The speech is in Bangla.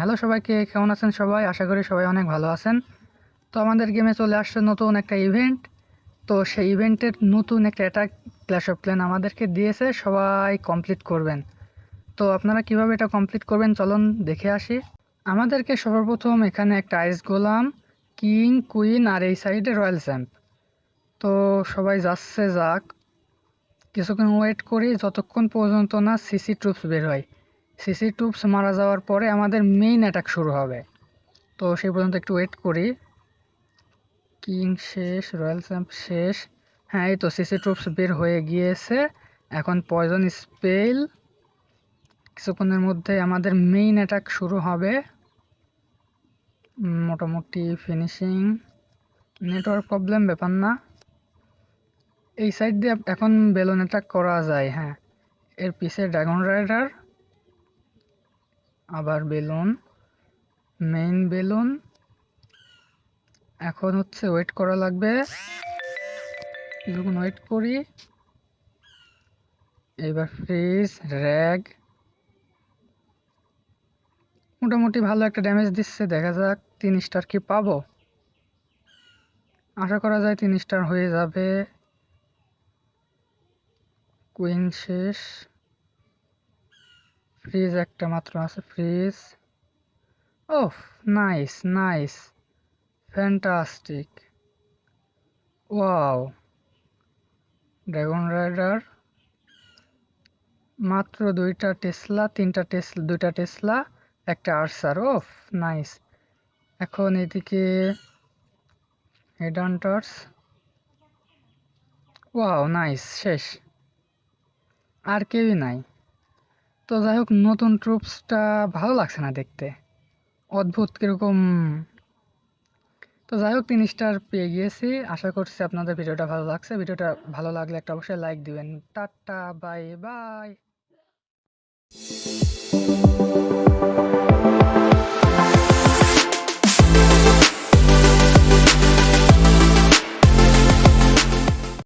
হ্যালো সবাইকে, কেমন আছেন সবাই? আশা করি সবাই অনেক ভালো আছেন। তো আমাদের গেমে চলে আসছে নতুন একটা ইভেন্ট তো সেই ইভেন্টের নতুন একটা অ্যাটাক ক্ল্যাশ অফ প্ল্যান আমাদেরকে দিয়েছে, সবাই কমপ্লিট করবেন। তো আপনারা কীভাবে এটা কমপ্লিট করবেন, চলুন দেখে আসি। আমাদেরকে সর্বপ্রথম এখানে একটা আইস গোলাম কিং কুইন আর এই সাইডে রয়্যাল স্যাম্প তো সবাই যাচ্ছে যাক। কিছুক্ষণ ওয়েট করি, যতক্ষণ পর্যন্ত না সিসি ট্রুপস বের হয়। সিসি ট্রুপস মারা যাওয়ার পরে আমাদের মেইন অ্যাটাক শুরু হবে। তো সেই পর্যন্ত একটু ওয়েট করি। কিং শেষ রয়্যাল চ্যাম্প শেষ। হ্যাঁ এই তো সিসি ট্রুপস বের হয়ে গিয়েছে। এখন পয়জন স্পেল কিছুক্ষণের মধ্যে আমাদের মেইন অ্যাটাক শুরু হবে। মোটামুটি ফিনিশিং নেটওয়ার্ক প্রবলেম ব্যাপার না। এই সাইড দিয়ে এখন বেলুন অ্যাটাক করা যায় হ্যাঁ। এর পিছে ড্রাগন রাইডার আবার বেলুন মেইন বেলুন। এখন হচ্ছে ওয়েট করা লাগবে। ওয়েট করি। এবার ফ্রিজ র্যাগ মোটামুটি ভালো একটা ড্যামেজ দিচ্ছে, দেখা যাক তিন স্টার কি পাবো। আশা করা যায় তিন স্টার হয়ে যাবে। কুইন শেষ। ফ্রিজ একটা মাত্র আছে fridge oh nice nice fantastic wow dragon rider মাত্র দুইটা টেসলা তিনটা টেসলা দুইটা টেসলা একটা আর্সার ওফ নাইস এখন এদিকে হেডান্টার্স ওয়াও নাইস শেষ। আর কেউই নাই। তো যাই হোক, নতুন ট্রুপসটা ভালো লাগছে না দেখতে। অদ্ভুত কীরকম। তো যাই হোক তিন স্টার পেয়ে গিয়েছি। আশা করছি আপনাদের ভিডিওটা ভালো লাগছে। ভিডিওটা ভালো লাগলে একটা অবশ্যই লাইক দিবেন। Tata bye bye